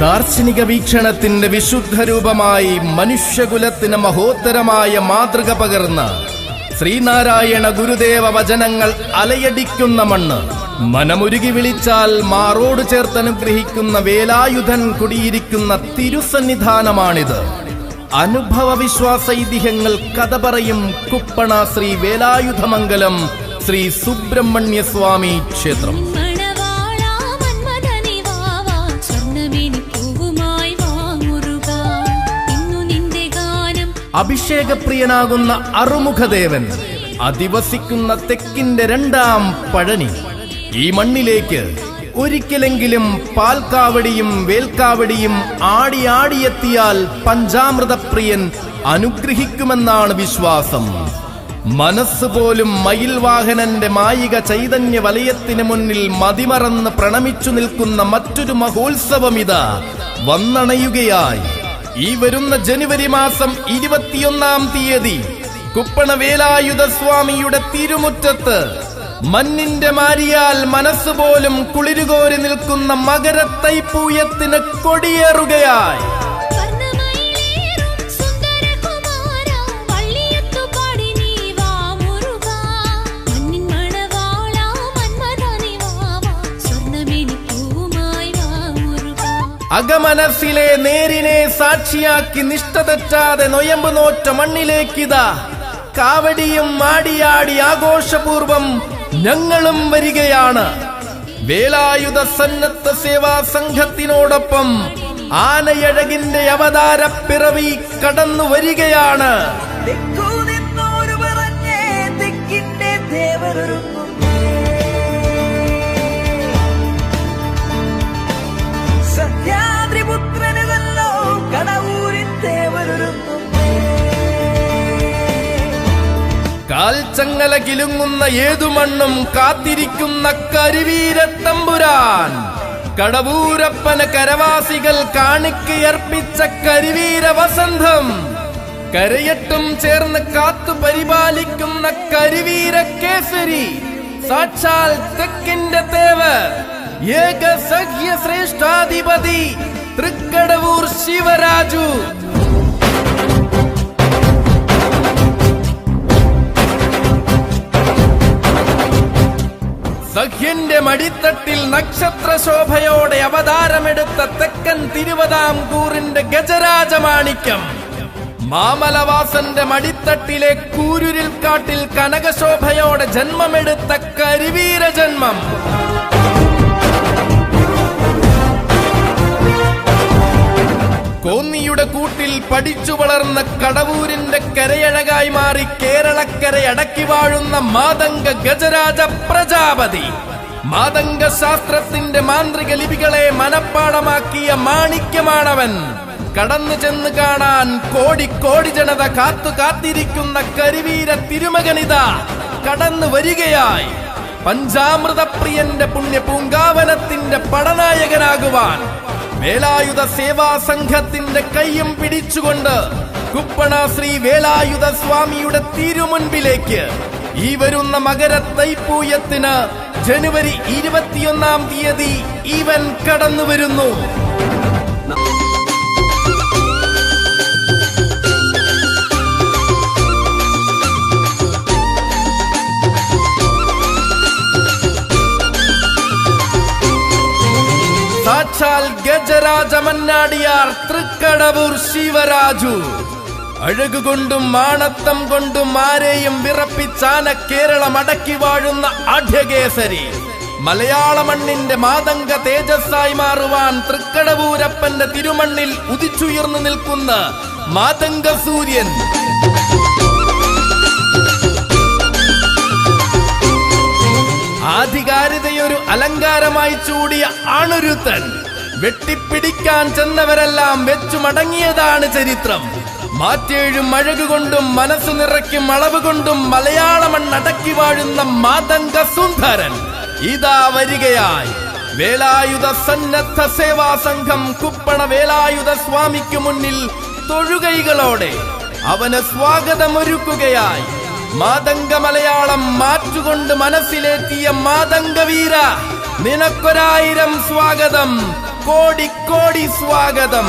ദാർശനിക വീക്ഷണത്തിന്റെ വിശുദ്ധ രൂപമായി മനുഷ്യകുലത്തിന് മഹോത്തരമായ മാതൃക പകർന്ന ശ്രീനാരായണ ഗുരുദേവ വചനങ്ങൾ അലയടിക്കുന്ന മണ്ണ് മനമുരുകി വിളിച്ചാൽ മാറോട് ചേർത്തനുഗ്രഹിക്കുന്ന വേലായുധൻ കുടിയിരിക്കുന്ന തിരുസന്നിധാനമാണിത്. അനുഭവ വിശ്വാസ ഐതിഹ്യങ്ങൾ കഥ പറയും കുപ്പണ ശ്രീ വേലായുധമംഗലം ശ്രീ സുബ്രഹ്മണ്യ സ്വാമി ക്ഷേത്രം. അഭിഷേകപ്രിയനാകുന്ന അറുമുഖദേവൻ അധിവസിക്കുന്ന തെക്കിന്റെ രണ്ടാം പഴനി. ഈ മണ്ണിലേക്ക് ഒരിക്കലെങ്കിലും പാൽക്കാവടിയും വേൽക്കാവടിയും ആടി ആടിയെത്തിയാൽ പഞ്ചാമൃതപ്രിയൻ അനുഗ്രഹിക്കുമെന്നാണ് വിശ്വാസം. മനസ്സ് പോലും മയിൽ വാഹനന്റെ മായിക ചൈതന്യ വലയത്തിന് മുന്നിൽ മതിമറന്ന് പ്രണമിച്ചു നിൽക്കുന്ന മറ്റൊരു മഹോത്സവം ഇതാ. വന്നണയുകയായി. ഈ വരുന്ന ജനുവരി മാസം ഇരുപത്തിയൊന്നാം തീയതി കുപ്പണ വേലായുധ സ്വാമിയുടെ തിരുമുറ്റത്ത് മഞ്ഞിന്റെ മാരിയാൽ മനസ്സ് പോലും കുളിരുകോരി നിൽക്കുന്ന മകരത്തൈപ്പൂയത്തിന് കൊടിയേറുകയായി. അകമനസ്സിലെ നേരിനെ സാക്ഷിയാക്കി നിഷ്ഠ തെറ്റാതെ നൊയമ്പ് നോറ്റ മണ്ണിലേക്കിതാ. കാവടിയും മാടിയാടി ആഘോഷപൂർവം ഞങ്ങളും വരികയാണ്. വേലായുധ സന്നദ്ധ സേവാ സംഘത്തിനോടൊപ്പം ആനയഴകിന്റെ അവതാര പിറവി കടന്നു വരികയാണ് കാൽച്ചങ്ങല കിലുങ്ങുന്ന ഏതു മണ്ണും കാത്തിരിക്കുന്ന കരുവീരത്തമ്പുരാൻ. കടവൂരപ്പന കരവാസികൾ കാണിക്കയർപ്പിച്ച കരുവീര വസന്തം. കരയട്ടും ചേർന്ന് കാത്തു പരിപാലിക്കുന്ന കരുവീര കേസരി. സാക്ഷാൽ തെക്കിന്റെ തേവർ ഏക സഖ്യ ശ്രേഷ്ഠാധിപതി തൃക്കടവൂർ ശിവരാജു. സഖ്യന്റെ മടിത്തട്ടിൽ നക്ഷത്ര ശോഭയോടെ അവതാരമെടുത്ത തെക്കൻ തിരുവതാംകൂറിന്റെ ഗജരാജമാണിക്യം. മാമലവാസന്റെ മടിത്തട്ടിലെ കൂരുരിൽ കാട്ടിൽ കനകശോഭയോടെ ജന്മമെടുത്ത കരിവീര ജന്മം കോന്നിയുടെ കൂട്ടിൽ പഠിച്ചു വളർന്ന കടവൂരിന്റെ കരയഴകായി മാറി കേരളക്കര അടക്കി വാഴുന്ന മാതംഗ ഗജരാജ പ്രജാപതി. മാതംഗ ശാസ്ത്രത്തിന്റെ മാന്ത്രിക ലിപികളെ മനപ്പാടമാക്കിയ മാണിക്യമാണവൻ. കടന്നു ചെന്ന് കാണാൻ കോടി കോടി ജനത കാത്തു കാത്തിരിക്കുന്ന കരിവീര തിരുമകനിത. കടന്നു വരികയായി. പഞ്ചാമൃതപ്രിയന്റെ പുണ്യ പൂങ്കാവനത്തിന്റെ പടനായകനാകുവാൻ. വേലായുധ സേവാ സംഘത്തിന്റെ കൈയും പിടിച്ചുകൊണ്ട് കുപ്പണ ശ്രീ വേലായുധ സ്വാമിയുടെ തിരുമുൻപിലേക്ക് ഈ വരുന്ന മകര തൈപ്പൂയത്തിന് ജനുവരി ഇരുപത്തിയൊന്നാം തീയതി ഇവൻ കടന്നു വരുന്നു. സാക്ഷാൽ ഗജരാജ മന്നാടിയാർ തൃക്കടവൂർ ശിവരാജു. അഴകുകൊണ്ടും മാണത്തം കൊണ്ടും ആരെയും വിറപ്പിച്ചാന കേരളം അടക്കി വാഴുന്ന ആഢ്യകേസരി മലയാള മണ്ണിന്റെ മാതംഗ തേജസ്സായി മാറുവാൻ തൃക്കടവൂരപ്പന്റെ തിരുമണ്ണിൽ ഉദിച്ചുയർന്നു നിൽക്കുന്ന മാതംഗ സൂര്യൻ ആധികാരിതയൊരു അലങ്കാരമായി ചൂടിയ ആണൊരുത്തൻ വെട്ടിപ്പിടിക്കാൻ ചെന്നവരെല്ലാം വെച്ചു മടങ്ങിയതാണ് ചരിത്രം. മാറ്റേഴും അഴകുകൊണ്ടും മനസ്സു നിറയ്ക്കും അളവ് കൊണ്ടും മലയാള മണ്ണടക്കി വാഴുന്ന മാതംഗ സുന്ദരൻ. ഇതാ വരികയായി. വേലായുധ സന്നദ്ധ സേവാ സംഘം കുപ്പണ വേലായുധ സ്വാമിക്ക് മുന്നിൽ തൊഴുകൈകളോടെ അവന് സ്വാഗതമൊരുക്കുകയായി. മാതംഗ മലയാളം മാറ്റുകൊണ്ട് മനസ്സിലേറ്റിയ മാതംഗവീര നിനക്കൊരായിരം സ്വാഗതം കോടി കോടി സ്വാഗതം.